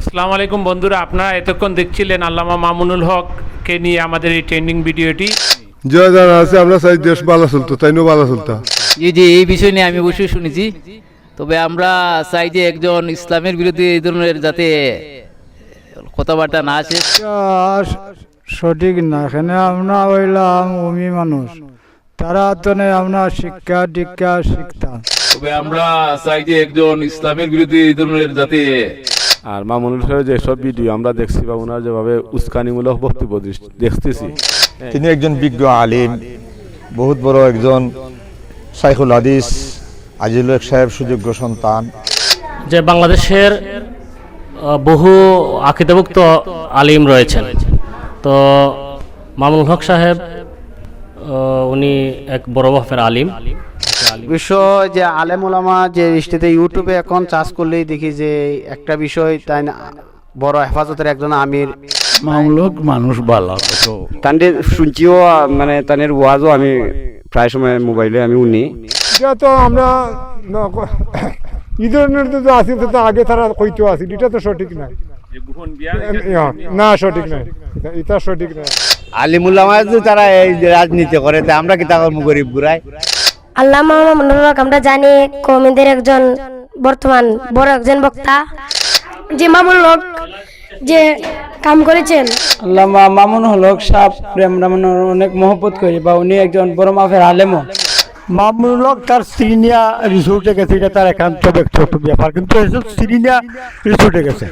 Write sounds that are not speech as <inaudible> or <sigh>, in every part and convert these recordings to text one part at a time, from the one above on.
আসসালামু আলাইকুম বন্ধুরা আপনারা এতক্ষণ দেখছিলেন আল্লামা মামুনুল হককে নিয়ে আমাদের এই ট্রেন্ডিং ভিডিওটি। জয় জানা আছে আমরা চাই দেশ বালা চলতো তাইনও বালা চলতা? জি জি এই বিষয় নিয়ে আমি অবশ্যই শুনেছি। তবে আমরা চাই যে একজন ইসলামের বিরুদ্ধে এই ধরনের যাতে কথাবার্তা না আসে। সঠিক না এখানে আমরা হইলাম উমি মানুষ। তারা তো নেই আমরা শিক্ষা দীক্ষা শিখতাম তবে আমরা চাই যে একজন ইসলামের বিরুদ্ধে এই ধরনের যাতে আর মামুনুল সাহেবের যেসব ভিডিও আমরা দেখছি বা ওনার যেভাবে উস্কানিমূলক বক্তব্য দেখতেছি। তিনি একজন বিজ্ঞ আলিম বহুত বড় একজন সাইকুল হাদিস আজিজুল সাহেব সুযোগ্য সন্তান। যে বাংলাদেশের বহু আকিদাভুক্ত আলিম রয়েছেন। তো মামুনুল হক সাহেব উনি এক বড় মাপের আলিম। বিষয় যে আলেম ওলামা যে দৃষ্টিতে ইউটিউবে এখন চাষ করলেই দেখি যে একটা বিষয় তাই না বড় হেফাজতের একজন আমির। মামলুক মানুষ বালা তাদের শুনছিও মানে তাদের ওয়াজও আমি প্রায় সময় মোবাইলে আমি উনি। এটা তো আমরা এই ধরনের <coughs> তো আছে তো আগে তারা কইতো আছে এটা তো সঠিক না না সঠিক না এটা সঠিক না আলিমুল্লামা যদি তারা এই যে রাজনীতি করে তা আমরা কি তা গরিব গুড়াই? আল্লামা মামুনুল হক আমরা জানি কৌমিদের একজন বর্তমান বড় একজন বক্তা। যে মামুনুল হক যে কাম করেছেন। আল্লামা মামুন হলক সাহ প্রেম রামন অনেক মহব্বত করি বা উনি একজন বড় মাফের আলেমও। মামুনুল হক তার সিনিয়া রিসোর্টে গেছে এটা তার একান্ত ব্যক্তিগত ব্যাপার কিন্তু এসব সিনিয়া রিসোর্টে গেছে।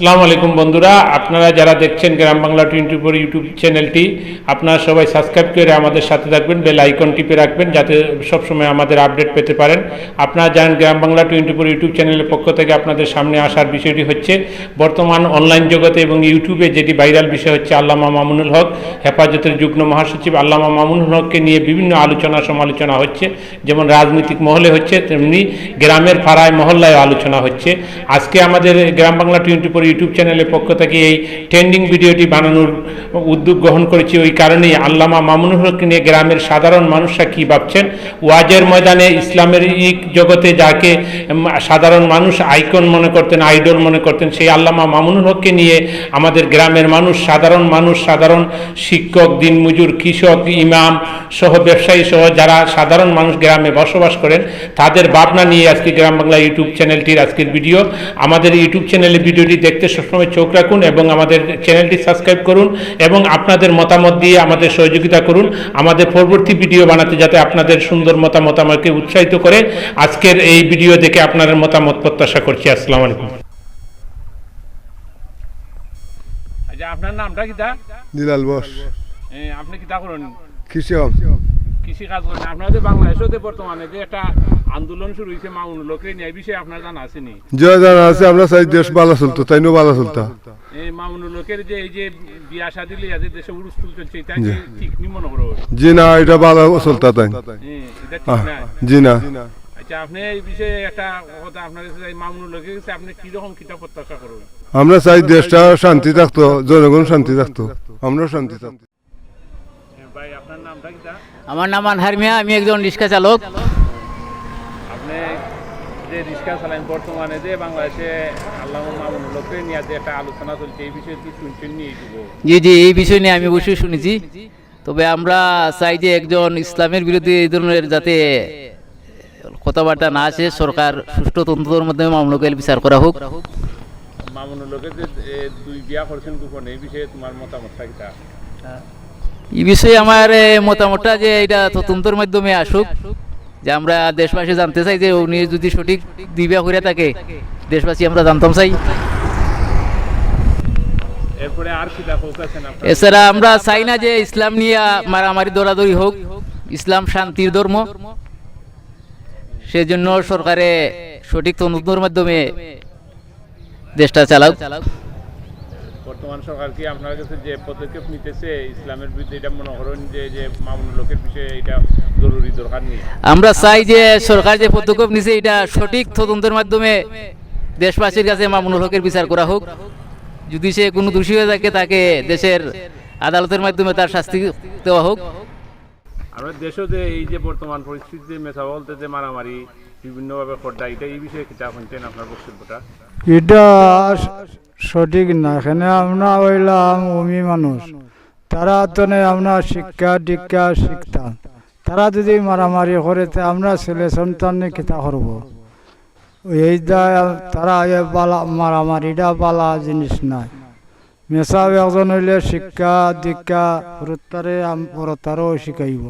আসসালামু আলাইকুম বন্ধুরা, আপনারা যারা দেখছেন Gram Bangla twenty four YouTube চ্যানেলটি, আপনারা সবাই সাবস্ক্রাইব করে আমাদের সাথে থাকবেন, বেল আইকন টিপে রাখবেন যাতে সবসময় আমাদের আপডেট পেতে পারেন। আপনারা জানেন Gram Bangla twenty four YouTube চ্যানেলের পক্ষ থেকে আপনাদের সামনে আসার বিষয়টি হচ্ছে, বর্তমান অনলাইন জগতে এবং ইউটিউবে যেটি ভাইরাল বিষয় হচ্ছে আল্লামা মামুনুল হক, হেফাজতের যুগ্ম মহাসচিব আল্লামা মামুনুল হককে নিয়ে বিভিন্ন আলোচনা সমালোচনা হচ্ছে, যেমন রাজনৈতিক মহলে হচ্ছে, তেমনি গ্রামের পাড়ায় মহল্লায় আলোচনা হচ্ছে। আজকে আমাদের Gram Bangla twenty four YouTube চ্যানেলের পক্ষ থেকে এই ট্রেন্ডিং ভিডিওটি বানানোর উদ্যোগ গ্রহণ করেছি। ওই কারণেই আল্লামা মামুনুল হককে নিয়ে গ্রামের সাধারণ মানুষরা কী ভাবছেন? ওয়াজের ময়দানে ইসলামের জগতে যাকে সাধারণ মানুষ আইকন মনে করতেন, আইডল মনে করতেন, সেই আল্লামা মামুনুল হককে নিয়ে আমাদের গ্রামের মানুষ, সাধারণ মানুষ, সাধারণ শিক্ষক, দিনমজুর, কৃষক, ইমাম সহ ব্যবসায়ী সহ যারা সাধারণ মানুষ গ্রামে বসবাস করেন, তাদের ভাবনা নিয়ে আজকে গ্রাম বাংলা ইউটিউব চ্যানেলটির আজকের ভিডিও। আমাদের ইউটিউব চ্যানেলে ভিডিওটি দেখতে সবসময় চোখ রাখুন এবং আমাদের চ্যানেলটি সাবস্ক্রাইব করুন এবং আপনাদের মতামত দিয়ে আমাদের সহযোগিতা করুন। আমাদের পরবর্তী ভিডিও বানাতে যাতে আপনাদের সুন্দর মতামত আমাকে উৎসাহিত করে। আজকের এই ভিডিও দেখে আপনাদের মতামত প্রত্যাশা করছি। আসসালামু আলাইকুম। আচ্ছা আপনার নামটা কিতা নীলাল বস। আপনি কিতা করেন? কৃষি কৃষি কাজ করেন। আপনাদের বাংলাদেশে বর্তমানে যে একটা আন্দোলন শুরু হয়েছে মাউন লোকের নিয়ে এই বিষয়ে আপনার জানা আসেনি জয় জানা আছে আমরা চাই দেশ বালা চলতো তাইনও বালা চলতা। এই মাউন লোকের যে এই যে বিয়া শাদি লিয়া যে দেশে উড়ুস চলছে কি ঠিক নি মনে করো জি না এটা বালা চলতা তাই। হ্যাঁ, এটা ঠিক না? জি না। আচ্ছা আপনি এই বিষয়ে একটা কথা আপনার কাছে এই মামুন আপনি কি রকম কিতাব প্রত্যাশা করবেন আমরা চাই দেশটা শান্তি থাকতো জনগণ শান্তি থাকতো আমরাও শান্তি থাকতো ভাই আপনার নামটা কিতা আমার নাম আনহার মিয়া আমি একজন রিক্সা চালক। আপনি যে রিক্সা চালান বর্তমানে যে বাংলাদেশে আল্লাহ মামুন লোকের নিয়ে যে একটা আলোচনা চলছে এই বিষয়ে কি শুনছেন জি জি এই বিষয় নিয়ে আমি অবশ্যই শুনেছি। তবে আমরা চাই যে একজন ইসলামের বিরুদ্ধে এই ধরনের যাতে কথাবার্তা না আসে সরকার সুষ্ঠু তন্ত্রের মাধ্যমে মামলাকে বিচার করা হোক। মামুন লোকের যে দুই বিয়া করছেন গোপনে এই বিষয়ে তোমার মতামতটা কিতা এই বিষয়ে আমার মতামতটা যে এটা তদন্তের মাধ্যমে আসুক যে আমরা দেশবাসী জানতে চাই যে উনি যদি সঠিক দিবা করে থাকে দেশবাসী আমরা জানতাম চাই। এছাড়া আমরা চাই না যে ইসলাম নিয়ে মারামারি দৌড়াদৌড়ি হোক ইসলাম শান্তির ধর্ম। সেজন্য সরকারে সঠিক তদন্তের মাধ্যমে দেশটা চালাক। বর্তমান সরকার কি আপনার কাছে যে পদক্ষেপ নিতেছে ইসলামের বিরুদ্ধে এটা মনে করেন যে যে মামুন লোকের বিষয়ে এটা জরুরি দরকার নেই? আমরা চাই যে সরকার যে পদক্ষেপ নিছে এটা সঠিক তদন্তের মাধ্যমে দেশবাসীর কাছে মামুনুল হকের বিচার করা হোক। যদি সে কোনো দোষী হয়ে থাকে তাকে দেশের আদালতের মাধ্যমে তার শাস্তি দেওয়া হোক। আমরা দেশও যে এই যে বর্তমান পরিস্থিতিতে মেসা বলতে যে মারামারি বিভিন্নভাবে খড্ডা এটা এই বিষয়ে কিতা শুনছেন আপনার বক্তব্যটা? এটা সঠিক না এখানে আমরা হইলাম অমি মানুষ। তারা তো আমরা শিক্ষা, দীক্ষা শিখতাম তারা যদি মারামারি করে, তে আমরা ছেলে সন্তান কিতা করব? এইটা তারা বালা, মারামারিটা বালা জিনিস নাই। মেসাব একজন হইলে শিক্ষা, দীক্ষা হরতারে পরতারও শিখাইব।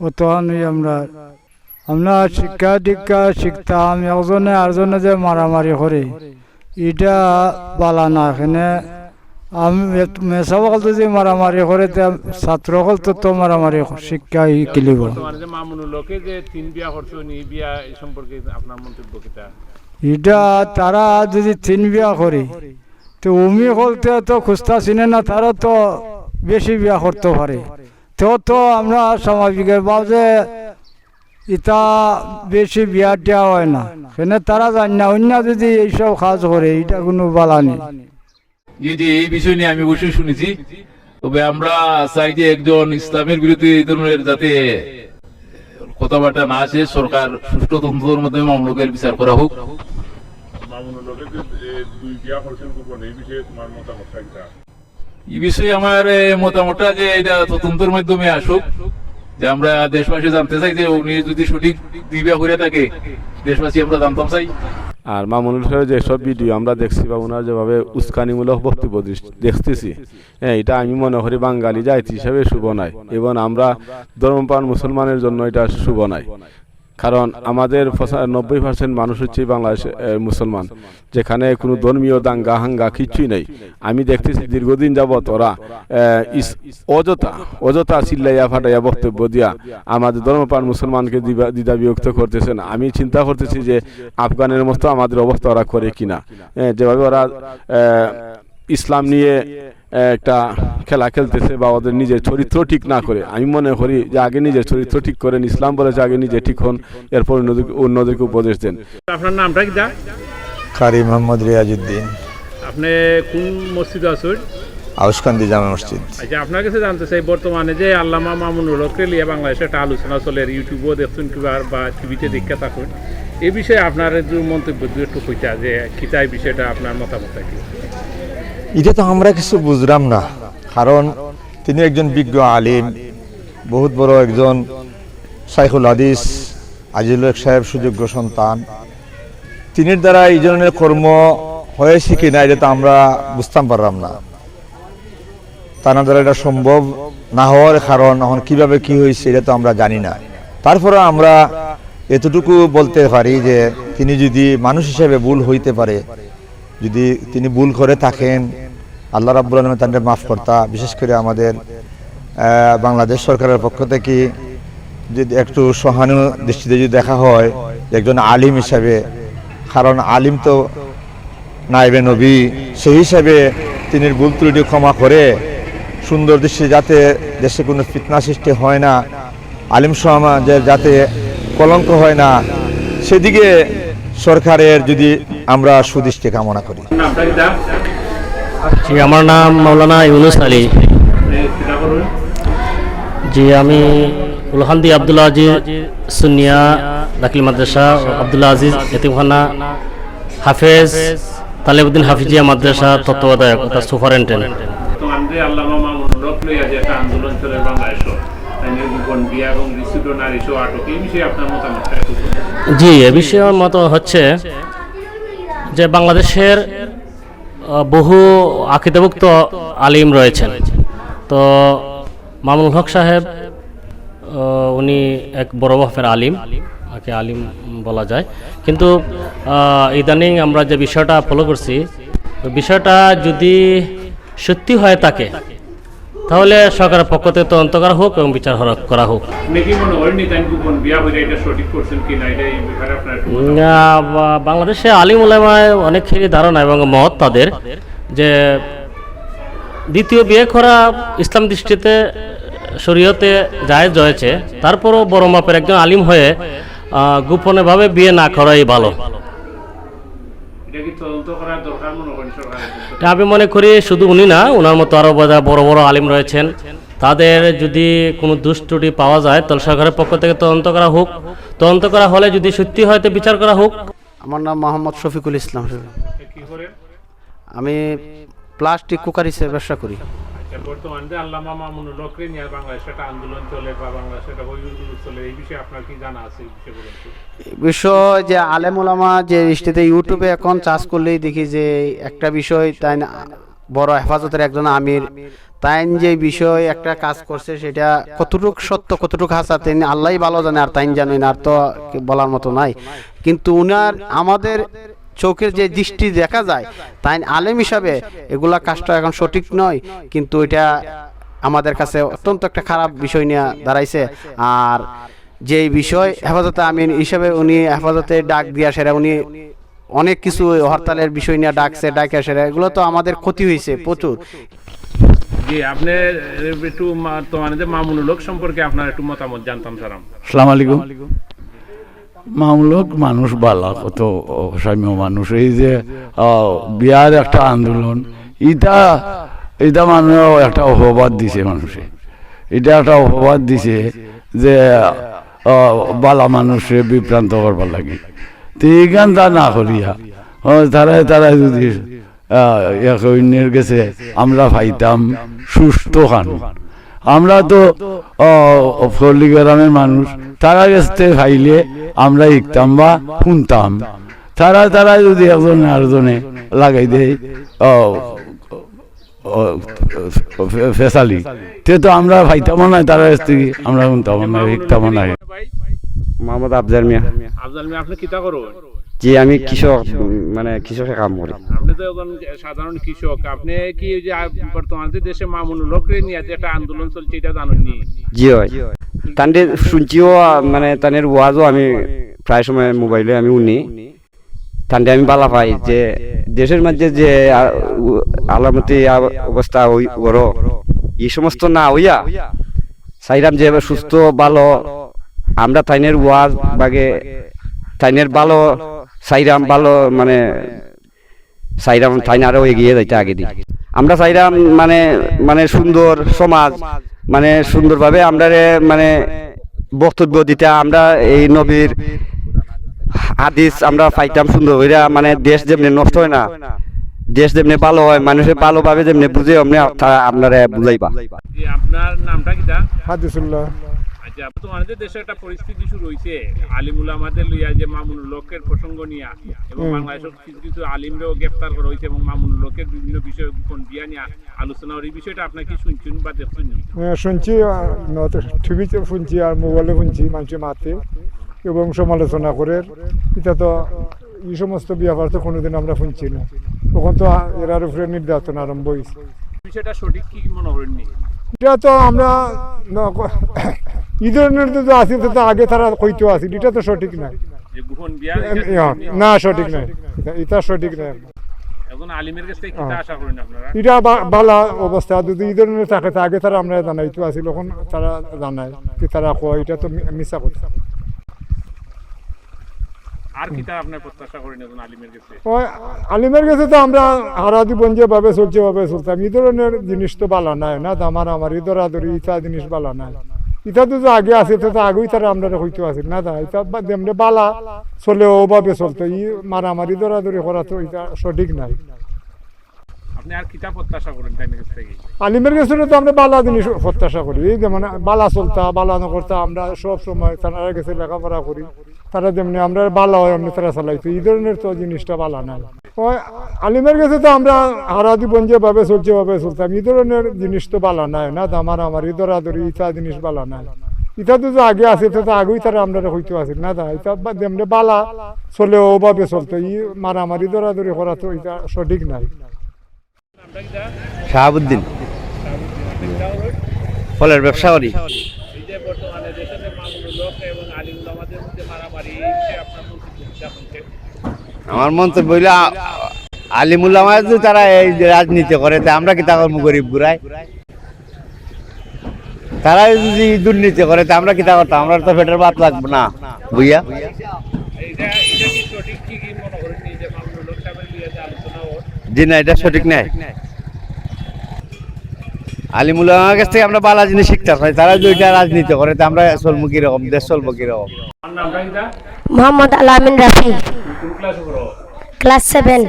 অতখানি আমরা আমরা শিক্ষা, দীক্ষা শিখতাম একজনে আরজনে যে মারামারি করে এটা বালা না এখানে আমি মেসাবকল যদি মারামারি করে তে ছাত্রকল তো তো মারামারি শিক্ষা কিলিব। বর্তমানে যে মামুনুল লোকে যে তিন বিয়া করছ নি বিয়া এই সম্পর্কে আপনার মন্তব্য কিতা এটা তারা যদি তিন বিয়া করে তো উমি হলতে তো খুস্তা চিনে না তারা তো বেশি বিয়া করতে পারে। তো তো আমরা স্বাভাবিকের যে ইটা বেশি বিয়া দেওয়া হয় না। সেখানে তারা জানি না অন্য যদি এইসব কাজ করে এটা কোনো বালা নেই। জি জি এই বিষয় নিয়ে আমি অবশ্যই শুনেছি তবে আমরা চাই যে একজন ইসলামের বিরুদ্ধে এই ধরনের যাতে কথাবার্তা না আসে সরকার সুষ্ঠু তন্ত্রের মাধ্যমে মামলকের বিচার করা হোক। এই বিষয়ে তোমার মতামত কিতা এই বিষয়ে আমার মতামতটা যে এটা তদন্তের মাধ্যমে আসুক। যে আমরা দেশবাসী জানতে চাই যে উনি যদি সঠিক দিবা করে থাকে, দেশবাসী আমরা জানতাম চাই। আর মামুনুল সাহেবের যেসব ভিডিও আমরা দেখছি বা ওনার যেভাবে উস্কানিমূলক বক্তব্য দেখতেছি হ্যাঁ এটা আমি মনে করি বাঙালি জাতি হিসাবে শুভ নয়। এবং আমরা ধর্মপ্রাণ মুসলমানের জন্য এটা শুভ নয়। কারণ আমাদের নব্বই পার্সেন্ট মানুষ হচ্ছে বাংলাদেশ মুসলমান, যেখানে কোনো ধর্মীয় দাঙ্গা, হাঙ্গা কিছুই নেই। আমি দেখতেছি দীর্ঘদিন যাবৎ ওরা অযথা অযথা চিল্লাইয়া ফাটাইয়া বক্তব্য দিয়া আমাদের ধর্মপান মুসলমানকে দ্বিধা বিভক্ত করতেছেন আমি চিন্তা করতেছি যে আফগানের মতো আমাদের অবস্থা ওরা করে কিনা। যেভাবে ওরা ইসলাম নিয়ে একটা খেলা খেলতেছে বা ওদের নিজের চরিত্র ঠিক না করে। আমি মনে করি যে আগে নিজের চরিত্র ঠিক করেন। ইসলাম বলেছে আগে নিজে ঠিক হন এরপর অন্যদের- অন্যদেরকে উপদেশ দেন। আপনার নামটা কিতা কারি মোহাম্মদ রিয়াজুদ্দিন আপনি কোন মসজিদ আছেন? আউসকান্দি জামা মসজিদ। আচ্ছা আপনার কাছে জানতে চাই বর্তমানে যে আল্লামা মামুনুল হককে লিয়ে বাংলাদেশে একটা আলোচনা চলে ইউটিউবও দেখছেন কিবা বা টিভিতে দেখে থাকুন। এ বিষয়ে আপনার যে মন্তব্য দু একটু কইতা যে কিতা এই বিষয়টা আপনার মতামত কি? এটা তো আমরা কিছু বুঝলাম না। কারণ তিনি একজন বিজ্ঞ আলিম, বহুত বড় একজন সাইকুল হাদিস, আজিজুল সাহেব সুযোগ্য সন্তান। তিনির দ্বারা এই ধরনের কর্ম হয়েছে কি না এটা তো আমরা বুঝতাম পারলাম না। তার দ্বারা এটা সম্ভব না হওয়ার কারণ এখন কীভাবে কি হয়েছে এটা তো আমরা জানি না। তারপরে আমরা এতটুকু বলতে পারি যে তিনি যদি মানুষ হিসেবে ভুল হইতে পারে, যদি তিনি ভুল করে থাকেন আল্লাহ রাব্বুল আলমে তাদের মাফ করতা। বিশেষ করে আমাদের বাংলাদেশ সরকারের পক্ষ থেকে যদি একটু সহানু দৃষ্টিতে যদি দেখা হয়, একজন আলিম হিসাবে, কারণ আলিম তো নাইবে নবী, সেই হিসাবে তিনি ভুল ত্রুটি ক্ষমা করে সুন্দর দৃষ্টি যাতে দেশে কোনো ফিতনা সৃষ্টি হয় না, আলিম সমাজের যাতে কলঙ্ক হয় না, সেদিকে সরকারের যদি আমরা সুদৃষ্টি কামনা করি। জি আমার নাম মৌলানা ইউনুস আলী জি আমি উলহান্দি আবদুল্লাহ আজিজ সুনিয়া দাখিল মাদ্রাসা আবদুল্লাহ আজিজ এতিমখানা হাফেজ তালেবুদ্দিন হাফিজিয়া মাদ্রাসা তত্ত্বাবধায়ক অর্থাৎ বিষয়ে বলুন। জি এ বিষয়ের মতো হচ্ছে যে বাংলাদেশের বহু আকিদাভুক্ত আলিম রয়েছেন। তো মামুন হক সাহেব উনি এক বড় বাফের আলিম, আকে আলিম বলা যায়। কিন্তু ইদানিং আমরা যে বিষয়টা ফলো করছি বিষয়টা যদি সত্যি হয় তাকে তাহলে সরকারের পক্ষ থেকে তদন্ত করা হোক এবং বিচার করা হোক। বাংলাদেশে আলিম ওলামায় অনেকেরই ধারণা এবং মত তাদের যে দ্বিতীয় বিয়ে করা ইসলাম দৃষ্টিতে শরীয়তে জায়েজ রয়েছে তারপরও বড় মাপের একজন আলিম হয়ে গোপনেভাবে বিয়ে না করাই ভালো এটা কি তদন্ত করার দরকার মনে করেন সরকারের তা আমি মনে করি শুধু উনি না ওনার মতো আরও বড় বড় আলিম রয়েছেন। তাদের যদি কোনো দুষ্টুটি পাওয়া যায় তাহলে সরকারের পক্ষ থেকে তদন্ত করা হোক। তদন্ত করা হলে যদি সত্যি হয়তো বিচার করা হোক। আমার নাম মোহাম্মদ শফিকুল ইসলাম। আমি প্লাস্টিক কুকার হিসেবে ব্যবসা করি। যে নিয়ে আন্দোলন চলে বা চলে, এই বিষয়ে আপনার কি জানা আছে এই বিষয়ে বিষয় যে আলেম যে ইউটিউবে এখন চার্জ করলেই দেখি যে একটা বিষয় তাই বড় হেফাজতের একজন আমির। তাই যে বিষয় একটা কাজ করছে সেটা কতটুক সত্য, কতটুক হাসা তিনি আল্লাহ ভালো জানে আর তাইন জানেন, আর তো বলার মতো নাই। কিন্তু উনার আমাদের চোখের যে দৃষ্টি দেখা যায় তাই আলেম হিসাবে এগুলা কাজটা এখন সঠিক নয় কিন্তু এটা আমাদের কাছে অত্যন্ত একটা খারাপ বিষয় নিয়ে দাঁড়াইছে। আর যে বিষয় হেফাজতে আমিন হিসাবে উনি হেফাজতে ডাক দিয়া সেরা উনি অনেক কিছু হরতালের বিষয় নিয়ে ডাকছে ডাকে সেরা এগুলো তো আমাদের ক্ষতি হয়েছে প্রচুর। জি আপনি একটু তোমার মামুনুল হক সম্পর্কে আপনার একটু মতামত জানতাম স্যার আমরা। সালাম আলাইকুম। মামলক মানুষ বালা, কত অসাম্য মানুষ। এই যে বিয়ার একটা আন্দোলন, ইটা এটা মানুষ একটা অপবাদ দিছে মানুষে। এটা একটা অপবাদ দিছে যে বালা মানুষে বিভ্রান্ত করবার লাগে। তো তা না করিয়া তারা তারা যদি অন্যের গেছে, আমরা পাইতাম সুস্থ খান আমরা তো ফলি গ্রামের মানুষ। তারা গেছে ফাইলে আমরা ইকতাম বা শুনতাম তারা তারা যদি একজনে আরেকজনে লাগাই দেয় ফেসালি। তে তো আমরা ভাইতাম নাই তারা কাছ থেকে আমরা শুনতাম না ইকতামও নাই ভাই মোহাম্মদ আফজাল মিয়া। আফজাল মিয়া আপনি কিতা করো জি আমি কৃষক মানে কৃষকের কাম করি। আপনি তো একজন সাধারণ কৃষক আপনি কি যে বর্তমানে দেশে নিয়ে যে একটা আন্দোলন চলছে এটা জানেননি জি হয়। তাদের শুনছিও মানে তাদের ওয়াজও আমি প্রায় সময় মোবাইলে আমি উনি। তান্ডে আমি বালা পাই যে দেশের মধ্যে যে আলামতি অবস্থা ওই- ওর। এই সমস্ত না হইয়া চাইলাম যে সুস্থ ভালো আমরা তাইনের ওয়াজ বাগে তাইনের ভালো চাইরাম ভালো মানে চাইরাম তাইন আরও এগিয়ে যাইতে আগে দিই আমরা চাইরাম মানে মানে সুন্দর সমাজ মানে সুন্দরভাবে আমরা মানে বক্তব্য দিতে আমরা এই নবীর হাদিস আমরা পাইতাম সুন্দর হইরা মানে দেশ যেমনি নষ্ট হয় না দেশ যেমনি ভালো হয় মানুষের ভালোভাবে যেমনি বুঝে অমনি আপনারা বুঝাইবা। আপনার নামটা কিটা হাদিসুল্লাহ। আচ্ছা যে দেশে একটা পরিস্থিতি শুরু হয়েছে আলিমুল আমাদের লইয়া যে মামুনুল লোকের প্রসঙ্গ নিয়া এবং বাংলাদেশের কিছু কিছু আলিমরাও গ্রেপ্তার করা হয়েছে এবং মামুনুল লোকের বিভিন্ন বিষয় গোপন দিয়া নিয়ে আলোচনা ওর এই বিষয়টা আপনার কি শুনছেন বা দেখছেন? হ্যাঁ, শুনছি টিভিতে শুনছি আর মোবাইলে শুনছি মানুষের মাতে এবং সমালোচনা করে। এটা তো এই সমস্ত ব্যাপার তো কোনোদিন আমরা শুনছি না। তখন তো এরার উপরে নির্যাতন আরম্ভ হয়েছে বিষয়টা সঠিক কি মনে করেননি? এটা তো আমরা এই ধরনের তো আছে তো আগে তারা কইতো আছে এটা তো সঠিক ইয়া, না সঠিক নাই এটা- সঠিক করেন আপনারা? এটা বালা অবস্থা। যদি এই ধরনের থাকে তো আগে তারা আমরা জানাইতো আছিল এখন তারা জানায় কি তারা কয় এটা তো মি- মিছা কথা। আর কিতা আপনার প্রত্যাশা করেন এখন আলিমের কাছে? ওই আলিমের কাছে তো আমরা হারা জীবন যেভাবে চলছে ভাবে চলতাম। এই ধরনের জিনিস তো বালা নাই না আমার আমার এই দরাদরি ইটা জিনিস বালা নাই। ইটা তো যে আগে আছে তো আগেই তারা আমরা হইতে আছে না তা এটা এমনি বালা চলে ওভাবে চলতো ই মারামারি দরাদরি করা তো এটা সঠিক নাই। কাছ আলিমের কাছে তো আমরা বালা জিনিস প্রত্যাশা করি এই যেমন বালা চলতা বালা নকরতা আমরা সব সময় তারা গেছে লেখাপড়া করি। তারা যেমনি আমরা বালা হয় এমনি তারা চালাইতো এই ধরনের তো জিনিসটা বালা নাই। ওই আলিমের কাছে তো আমরা হারা জীবন যেভাবে চলছে ভাবে চলতাম এই ধরনের জিনিস তো বালা নাই না আমার আমার এই দরাদরি ইটা জিনিস বালা নাই। ইটা তো আগে আছে তো তো আগেই তারা আমরা হইতে আছে না দা এটা যেমনি বালা চলে ওভাবে চলতো। ই মারামারি দরাদরি করা তো এটা সঠিক নাই। শাহাবুদ্দিন। ফলের ব্যবসা করি যে বর্তমানে দেশে যে মামুনুল এবং আলিমুল আমাদের মধ্যে মারামারি আপনার শুনছেন? আমার মন্তব্য হইল আলিমুল্লাহ যে তারা এই রাজনীতি করে তা আমরা কি তাকর গরিব বুড়াই তারা যদি দুর্নীতি করে তা আমরা কি তা করতাম? আমরা তো পেটের ভাত লাগবে না বুঝিয়া জি না এটা সঠিক নাই। আলিমুলামার কাছ থেকে আমরা বালা জিনিস শিখতে পারি। তারা দুইটা রাজনীতি করে তা আমরা চলবো কীরকম দেশ চলবো কীরকম? মোহাম্মদ আলামিন রাফি। Class seven.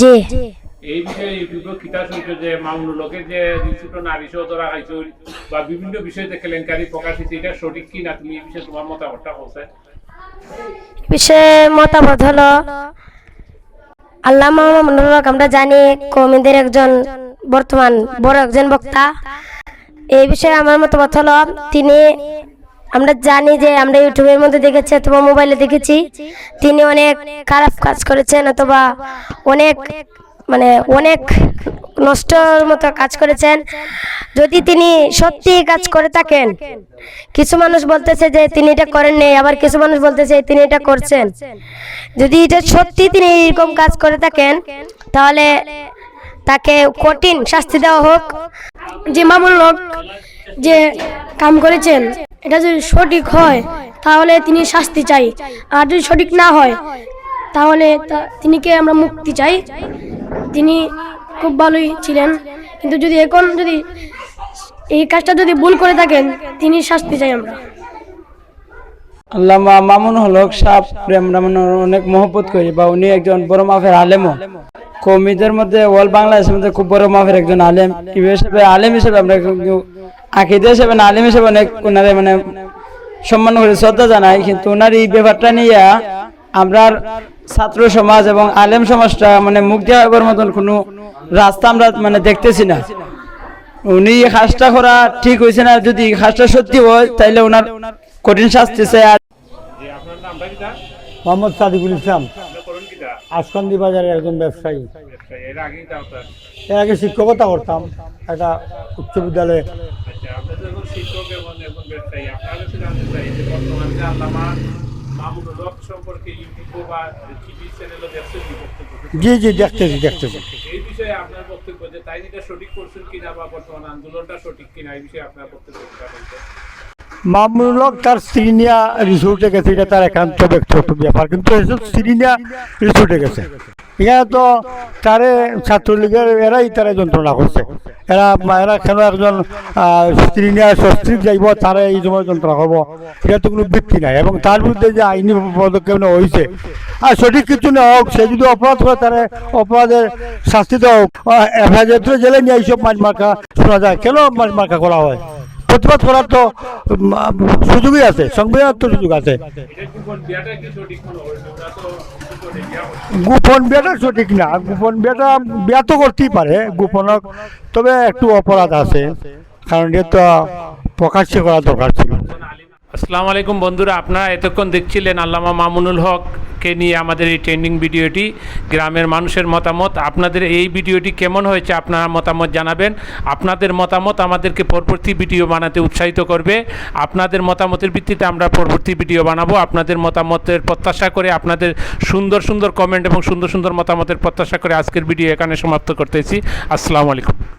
জি। এই বিষয়ে ইউটিউবে কিতা শুনছো যে মামুনুল হকের যে ছোট নারী সহ ধরা খাইছো বা বিভিন্ন বিষয়তে কেলেঙ্কারি প্রকাশিত এটা সঠিক কি না তুমি এই বিষয়ে তোমার মতামতটা বলছে বিষয়ে মতামত হলো আল্লামা মোহাম্মদ আমরা জানি কৌমিদের একজন বর্তমান বড় একজন বক্তা। এই বিষয়ে আমার মতামত হলো, তিনি, আমরা জানি যে আমরা ইউটিউবের মধ্যে দেখেছি অথবা মোবাইলে দেখেছি, তিনি অনেক খারাপ কাজ করেছেন অথবা অনেক মানে অনেক নষ্টর মতো কাজ করেছেন। যদি তিনি সত্যি কাজ করে থাকেন, কিছু মানুষ বলতেছে যে তিনি এটা করেন নেই, আবার কিছু মানুষ বলতেছে তিনি এটা করছেন। যদি এটা সত্যি তিনি এরকম কাজ করে থাকেন, তাহলে তাকে কঠিন শাস্তি দেওয়া হোক। যে মামুন লোক যে কাম করেছেন, এটা যদি সঠিক হয়, তাহলে তিনি শাস্তি চাই। আর যদি সঠিক না হয়, তাহলে তিনিকে আমরা মুক্তি চাই? তিনি খুব ভালোই ছিলেন। কিন্তু যদি এখন যদি এই কাজটা যদি ভুল করে থাকেন, তিনি শাস্তি চাই আমরা। আল্লামা মামুন হলক সাহ প্রেম অনেক মহব্বত করি, বা উনি একজন বড় মাফের আলেমও। কৌমিদের মধ্যে, ওয়াল বাংলাদেশের মধ্যে খুব বড় মাফের একজন আলেম। হিসেবে আলেম হিসেবে আমরা কিন্তু আকিদে হিসেবে আলেম হিসেবে অনেক ওনারে মানে সম্মান করে, শ্রদ্ধা জানাই, কিন্তু ওনার এই ব্যাপারটা নিয়ে আমরা ছাত্র সমাজ এবং আলেম সমাজটা মানে মুখ দেওয়ার মতন কোনো রাস্তা আমরা মানে দেখতেছি না। উনি কাজটা করা ঠিক হয়েছে না। যদি কাজটা সত্যি হয় তাইলে ওনার কঠিন শাস্তি চাই। আর মোহাম্মদ সাদিকুল ইসলাম। আসকন্দি বাজারের একজন ব্যবসায়ী। ব্যবসায়ী। এর আগে শিক্ষকতা করতাম। একটা উচ্চ বিদ্যালয়ে। আচ্ছা শিক্ষক এবং ব্যবসায়ী। আপনার কাছে জানতে চাই যে বর্তমানে আল্লামা মামুনুল হক জি জি দেখতেছি দেখতেছি এই বিষয়ে আপনার বক্তব্য যে তাই এটা সঠিক করছেন কিনা বা বর্তমান আন্দোলনটা সঠিক কিনা এই বিষয়ে আপনার বক্তব্য মামুনুলক তার স্ত্রী নিয়ে রিসোর্টে গেছে, এটা তার একান্ত ব্যক্তিগত ব্যাপার। কিন্তু এসব স্ত্রী নিয়ে রিসোর্টে গেছে, এখানে তো তারে ছাত্রলীগের এরাই তারা যন্ত্রণা করছে। এরা এরা কেন একজন স্ত্রী নিয়ে স্ত্রী যাইব, তারা এই সময় যন্ত্রণা করব, এটা তো কোনো ভিত্তি নাই। এবং তার বিরুদ্ধে যে আইনি পদক্ষেপ নেওয়া হয়েছে, আর সঠিক কিছু না হোক, সে যদি অপরাধ করে, তারা অপরাধের শাস্তি দেওয়া হোক হেফাজতে জেলে নিয়ে এইসব মাছ মার্কা শোনা যায়। কেন মাছ মার্কা করা হয়? প্রতিবাদ করার তো সুযোগই আছে, সংবিধানের তো সুযোগ আছে। গোপন বিয়াটা সঠিক না, গোপন বিয়াটা বিয়া তো করতেই পারে, গোপনক, তবে একটু অপরাধ আছে, কারণ এটা প্রকাশ্যে করা দরকার ছিল। আসসালামু আলাইকুম বন্ধুরা, আপনারা এতক্ষণ দেখছিলেন আল্লামা মামুনুল হককে নিয়ে আমাদের এই ট্রেন্ডিং ভিডিওটি, গ্রামের মানুষের মতামত। আপনাদের এই ভিডিওটি কেমন হয়েছে আপনারা মতামত জানাবেন। আপনাদের মতামত আমাদেরকে পরবর্তী ভিডিও বানাতে উৎসাহিত করবে। আপনাদের মতামতের ভিত্তিতে আমরা পরবর্তী ভিডিও বানাবো। আপনাদের মতামতের প্রত্যাশা করে আপনাদের সুন্দর সুন্দর কমেন্ট এবং সুন্দর সুন্দর মতামতের প্রত্যাশা করে আজকের ভিডিও এখানে সমাপ্ত করতেছি। আসসালামু আলাইকুম।